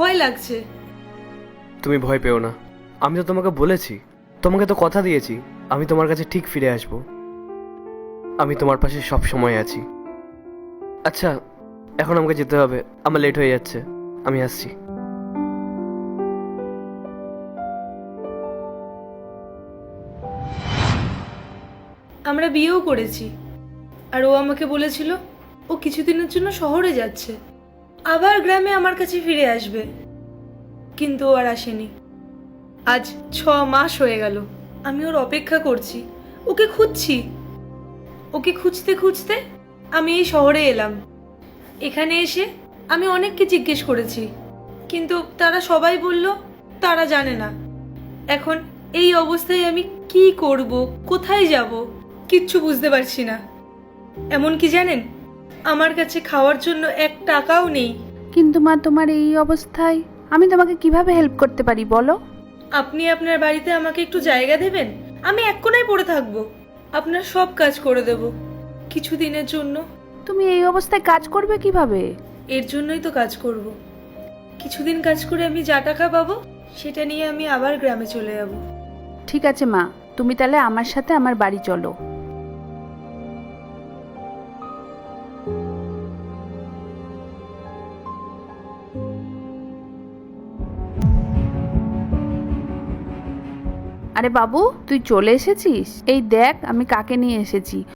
ভয় লাগছে। তুমি ভয় পেও না। আমি তো তোমাকে বলেছি তোমাকে তো কথা দিয়েছি আমি তোমার কাছে ঠিক ফিরে আসব। আমি তোমার পাশে সব সময় আছি। আচ্ছা এখন আমাকে যেতে হবে আমার লেট হয়ে যাচ্ছে আমি আসছি। আমরা বিয়েও করেছি আর ও আমাকে বলেছিল ও কিছুদিনের জন্য শহরে যাচ্ছে। আবার গ্রামে আমার কাছে ফিরে আসবে। কিন্তু ও আর আসেনি। আজ ছ মাস হয়ে গেল। আমি ওর অপেক্ষা করছি। ওকে খুঁজছি। ওকে খুঁজতে খুঁজতে আমি এই শহরে এলাম। এখানে এসে আমি অনেককে জিজ্ঞেস করেছি। কিন্তু তারা সবাই বলল, তারা জানে না। এখন এই অবস্থায় আমি কি করব, কোথায় যাব, কিচ্ছু বুঝতে পারছি না। এমন কি জানেন? আমার কাছে খাওয়ার জন্য এক টাকাও নেই। কিন্তু মা তোমার এই অবস্থায় আমি তোমাকে কীভাবে হেল্প করতে পারি বলো? আপনি আপনার বাড়িতে আমাকে একটু জায়গা দেবেন? আমি এক কোনায় পড়ে থাকব। আপনার সব কাজ করে দেব। কিছু দিনের জন্য। তুমি এই অবস্থায় কাজ করবে কীভাবে? এর জন্যই তো কাজ করব। কিছুদিন কাজ করে আমি যা টাকা পাবো সেটা নিয়ে আমি আবার গ্রামে চলে যাব। ঠিক আছে মা তুমি তাহলে আমার সাথে আমার বাড়ি চলো। আরে বাবু তুই চলে এসেছিস? এই দেখ আমি কাকে নিয়ে এসেছি।